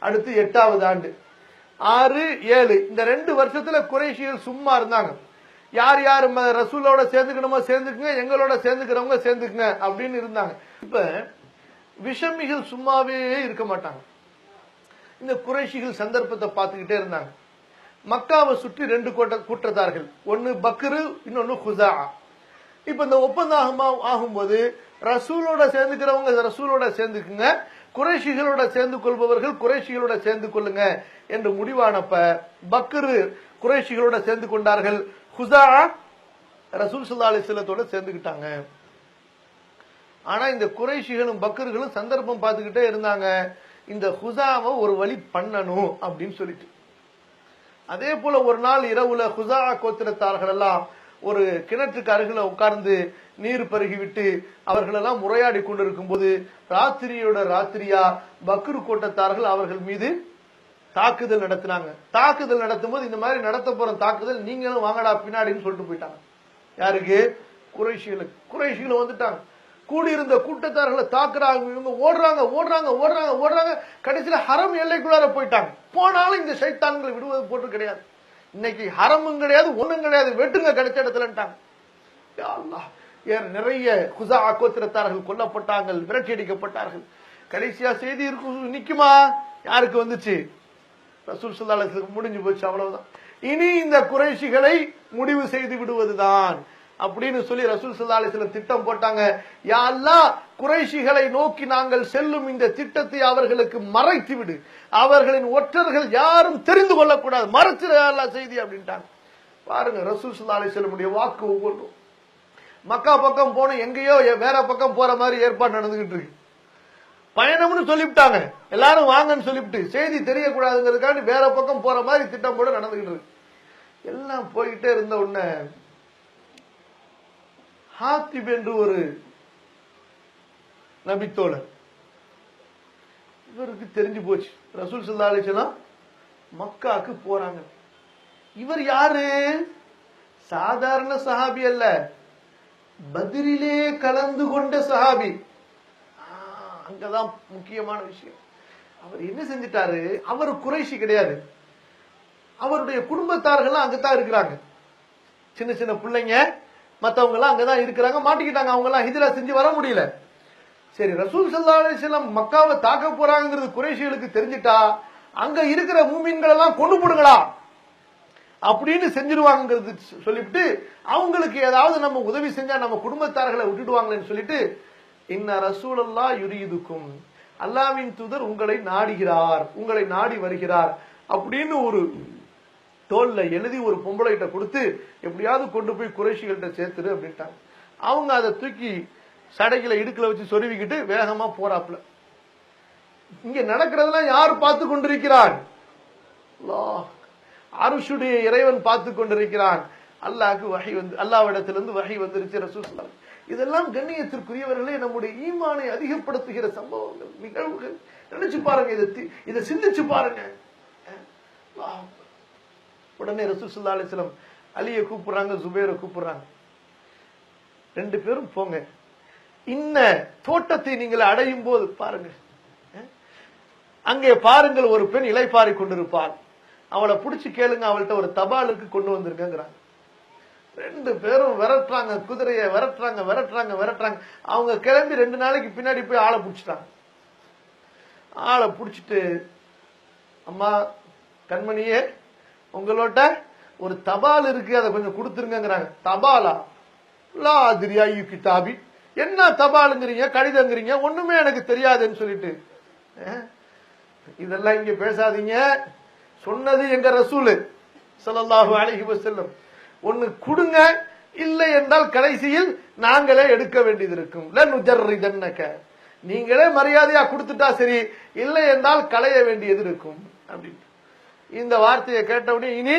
அடுத்து எட்டாவது ஆண்டு. ஆறு ஏழு. இந்த ரெண்டு வருஷத்துல குறைஷிகள் சும்மா இருந்தாங்க. யார் யார் ம- ரசூலோட சேர்ந்துக்கணுமோ சேர்ந்துக்குங்க எங்களோட சேர்ந்துக்கிறவங்க சேர்ந்துக்குங்க அப்படின்னு இருந்தாங்க. இப்ப விஷமிகள் சும்மாவே இருக்க மாட்டாங்க. இந்த குறைஷிகள் சந்தர்ப்பத்தை பார்த்துக்கிட்டே இருந்தாங்க. மக்காவை சுற்றி ரெண்டு கூட்ட கூட்டத்தார்கள் ஒன்னு பக்ரு இன்னொன்னு ஹுசா இப்ப இந்த ஒப்பந்தம் ஆகும்போது ரசூலோட சேர்ந்துக்கிறவங்க ரசூலோட சேர்ந்துக்குங்க. குறைஷிகளோட சேர்ந்து கொள்பவர்கள் குறைஷிகளோட சேர்ந்து கொள்ளுங்க என்று முடிவானப்ப பக்ரு குறைஷிகளோட சேர்ந்து கொண்டார்கள் ஹுசா ரசூல் சுல்லா அலிஸ்லத்தோட சேர்ந்துக்கிட்டாங்க ஆனா இந்த குறைஷிகளும் பக்கர்களும் சந்தர்ப்பம் பார்த்துக்கிட்டே இருந்தாங்க. இந்த ஹுசாவை ஒரு வழி பண்ணணும் அப்படின்னு சொல்லிட்டு. அதே போல ஒரு நாள் இரவுல ஹுசா கோத்திரத்தார்கள் எல்லாம் ஒரு கிணற்றுக்கு அருகில உட்கார்ந்து நீர் பருகிவிட்டு அவர்களெல்லாம் உரையாடி கொண்டிருக்கும் போது ராத்திரியோட ராத்திரியா பக்ரு கோட்டத்தார்கள் அவர்கள் மீது தாக்குதல் நடத்தினாங்க. தாக்குதல் நடத்தும் போது இந்த மாதிரி நடத்த போற தாக்குதல் நீங்களும் வாங்கடா பின்னாடின்னு சொல்லிட்டு போயிட்டாங்க. யாருக்கு? குறைஷிகளுக்கு குறைஷிகள் வந்துட்டாங்க. கூடியிருந்த கூட்டத்தார்களை தாக்குறாங்க இவங்க ஓடுறாங்க ஓடுறாங்க ஓடுறாங்க ஓடுறாங்க. கடைசியில் ஹரம் எல்லைக்குள்ளார போயிட்டாங்க. போனாலும் இந்த சைத்தான்களை விடுவது போட்டு கிடையாது. இன்னைக்கு ஹரமும் கிடையாது ஒன்றும் கிடையாது. வெட்டுங்க கிடைச்ச இடத்துலன்ட்டாங்க. நிறைய குசா கோத்திரத்தார்கள் கொல்லப்பட்டார்கள் விரட்டி அடிக்கப்பட்டார்கள். கடைசியா செய்தி இருக்கும் நிக்குமா? யாருக்கு வந்துச்சு? ரசூல் சல்லாஹுக்கு முடிஞ்சு போச்சு அவ்வளவுதான். இனி இந்த குறைஷிகளை முடிவு செய்து விடுவதுதான் அப்படின்னு சொல்லி ரசூல் சல்லா திட்டம் போட்டாங்க. யாரெல்லாம் குறைஷிகளை நோக்கி நாங்கள் செல்லும் இந்த திட்டத்தை அவர்களுக்கு மறைத்து விடு. அவர்களின் ஒற்றர்கள் யாரும் தெரிந்து கொள்ளக்கூடாது. மறைச்சிரு செய்தி அப்படின்ட்டாங்க. பாருங்க ரசூல் சல்லா அலிஸ்லமுடைய வாக்கு ஒவ்வொன்றும். மக்கா பக்கம் போன எங்கேயோ வேற பக்கம் போற மாதிரி ஏற்பாடு நடந்துகிட்டு இருக்கு. பயணம்னு சொல்லிவிட்டாங்க. எல்லாரும் வாங்கன்னு சொல்லிவிட்டு செய்தி தெரியக்கூடாதுங்கிறதுக்காண்டி வேற பக்கம் போற மாதிரி திட்டம் போட நடந்துகிட்டு இருக்கு. எல்லாம் போயிட்டே இருந்த உடனே ஹாத்திப் என்று ஒரு நபித்தோழர் இவருக்கு தெரிஞ்சு போச்சு. ரசூல் சல்லா அலிஸ்லாம் மக்காக்கு போறாங்க. இவர் யாரு? சாதாரண சஹாபி அல்ல. பதிரிலே கலந்து கொண்ட சஹாபி. அங்கதான் முக்கியமான விஷயம். அவர் என்ன செஞ்சிட்டாரு? அவர் குறைஷி கிடையாது. அவருடைய குடும்பத்தார்கள் அங்கதான் இருக்கிறாங்க. சின்ன சின்ன பிள்ளைங்க மற்றவங்க எல்லாம் அங்கதான் இருக்கிறாங்க. மாட்டிக்கிட்டாங்க. அவங்க எல்லாம் ஹிஜ்ரா செஞ்சு வர முடியல. சரி ரசூல் சல்லா அலிஸ்லாம் மக்காவை தாக்க போறாங்கிறது குறைஷிகளுக்கு தெரிஞ்சிட்டா அங்க இருக்கிற மூமின்கள் எல்லாம் கொண்டு போடுங்களா அப்படின்னு செஞ்சிருவாங்கிறது சொல்லிவிட்டு அவங்களுக்கு ஏதாவது நம்ம உதவி செஞ்சா நம்ம குடும்பத்தார்களை விட்டுடுவாங்களேன்னு சொல்லிட்டு இன்ன ரசூலல்லா யுரியுதுக்கும் அல்லாவின் தூதர் உங்களை நாடுகிறார் உங்களை நாடி வருகிறார். அப்படின்னு ஒரு தோல்ல எழுதி ஒரு பொம்பளைகிட்ட கொடுத்து எப்படியாவது கொண்டு போய் குறைஷிகள்கிட்ட சேர்த்துரு அப்படின்ட்டாங்க. அவங்க அதை தூக்கி சடைகளை இடுக்கல வச்சு சொருவிக்கிட்டு வேகமா போறாப்புல. இங்க நடக்கிறதெல்லாம் யார் பார்த்து கொண்டிருக்கிறான் அருஷுடைய இறைவன் பார்த்து கொண்டிருக்கிறான். அல்லாஹ்க்கு வகை வந்து அல்லாவிடத்திலிருந்து வகை வந்துருச்சு ரசூசலாம் இதெல்லாம் கண்ணியத்திற்குரியவர்களே நம்முடைய ஈமானை அதிகப்படுத்துகிற சம்பவங்கள் நிகழ்வுகள். நினைச்சு பாருங்க இதை இதை சிந்திச்சு பாருங்க. உடனே ரசூசுல்லா சல்லா அலிஸ்லம் அலியை கூப்பிடுறாங்க ஜுபேரை கூப்பிடுறாங்க. ரெண்டு பேரும் போங்க. இன்ன தோட்டத்தை நீங்கள் அடையும் போது பாருங்க அங்கே பாருங்கள் ஒரு பெண் இலைப்பாரி கொண்டிருப்பாள். அவளை பிடிச்சி கேளுங்க அவள்கிட்ட ஒரு தபாலுக்கு கொண்டு வந்திருக்கங்கிறாங்க. ரெண்டு பேரும் விரட்டுறாங்க குதிரையை விரட்டுறாங்க விரட்டுறாங்க விரட்டுறாங்க. அவங்க கிளம்பி ரெண்டு நாளைக்கு பின்னாடி போய் ஆளை பிடிச்சிட்டாங்க. ஆளை பிடிச்சிட்டு அம்மா கண்மணியே உங்களோட்ட ஒரு தபால் இருக்கு அதை கொஞ்சம் கொடுத்துருங்கிறாங்க தபாலா? லாதிரியா யூ கிதாபி. என்ன தபாலுங்கிறீங்க கடிதங்கிறீங்க ஒண்ணுமே எனக்கு தெரியாதுன்னு சொல்லிட்டு. இதெல்லாம் இங்க பேசாதீங்க. சொன்னது எங்க ரசூலு ஸல்லல்லாஹு அலைஹி செல்லும் ஒன்னு கொடுங்க இல்லை என்றால் கடைசியில் நாங்களே எடுக்க வேண்டியது இருக்கும். லனுஜர்ரிதன்னக. நீங்களே மரியாதையா கொடுத்துட்டா சரி இல்லை என்றால் களைய வேண்டியது இருக்கும். அப்படின்னு இந்த வார்த்தையை கேட்டவுடனே இனி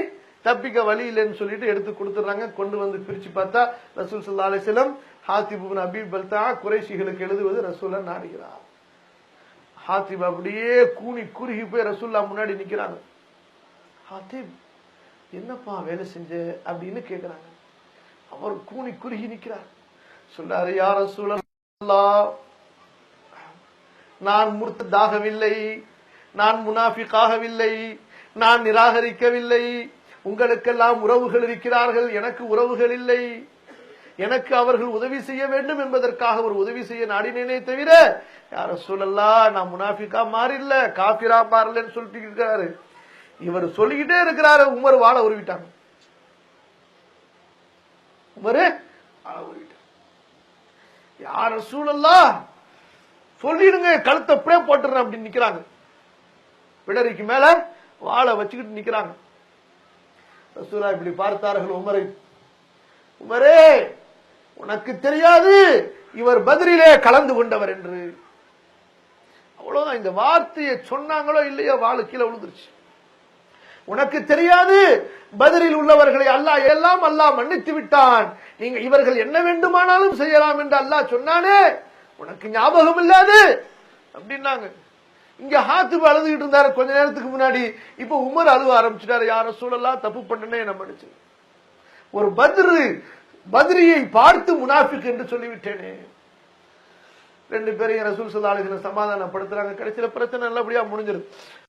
தப்பிக்க வழி இல்லைன்னு சொல்லிட்டு எடுத்து கொடுத்துறாங்க கொண்டு வந்து பிரிச்சு பார்த்தா ரசூல் சல்லா அலிஸ்லம் ஹாத்திபுன் அபீப் பல்தா குறைஷிகளுக்கு எழுதுவது ரசூலை நாடுகிறார். ஹாத்திப் அப்படியே கூனி குறுகி போய் ரசூல்லா முன்னாடி நிக்கிறாங்க. ஹாத்திப் என்னப்பா வேலை செஞ்ச? அப்படின்னு கேட்குறாங்க அவர் கூனி குறுகி நிற்கிறார் சொல்லாரு யார ரசூலல்லா நான் முர்த்ததாகவில்லை நான் முனாஃபிக்காகவில்லை நான் நிராகரிக்கவில்லை. உங்களுக்கெல்லாம் உறவுகள் இருக்கிறார்கள் எனக்கு உறவுகள் இல்லை. எனக்கு அவர்கள் உதவி செய்ய வேண்டும் என்பதற்காக ஒரு உதவி செய்ய நாடினேனே தவிர யார சூழல்லா நான் முனாஃபிக்கா மாறில்ல காபிரா மாறலன்னு சொல்லிட்டு இருக்கிறாரு. இவர் சொல்லிக்கிட்டே இருக்கிறாரு. உமர் வாழ உருவிட்டாங்க. உமரு வாழ உருவிட்டாங்க யார சூழல்லா சொல்லிடுங்க கழுத்தை அப்படியே போட்டுறேன் அப்படின்னு நிக்கிறாங்க. பிடரிக்கு மேல வாழை வச்சுக்கிட்டு நிக்கிறாங்க. ரசூலா இப்படி பார்த்தார்கள் உமரை. உமரே உனக்கு தெரியாது இவர் பதிலே கலந்து கொண்டவர் என்று. அவ்வளவுதான் இந்த வார்த்தையை சொன்னாங்களோ இல்லையோ வாழை கீழே விழுந்துருச்சு. உனக்கு தெரியாது. பதிலில் உள்ளவர்களை அல்லாஹ் எல்லாம் அல்லாஹ் மன்னித்து விட்டான். நீங்க இவர்கள் என்ன வேண்டுமானாலும் செய்யலாம் என்று அல்லாஹ் சொன்னானே. உனக்கு ஞாபகம் இல்லாது. அப்படின்னாங்க. இங்க ஹாத்திப் அழுதுகிட்டு இருந்தாரு கொஞ்ச நேரத்துக்கு முன்னாடி. இப்ப உமர் அழுவ ஆரம்பிச்சிட்டாரு. யார சூழலாம் தப்பு பண்ணனே நம்ம மன்னிச்சு ஒரு பத்ரு பத்ரியை பார்த்து முனாஃபிக் என்று சொல்லிவிட்டேனே. ரெண்டு பேரையும் ரசூல் சல்லா சமாதானப்படுத்துறாங்க. கடைசியில பிரச்சனை நல்லபடியா முடிஞ்சிருது.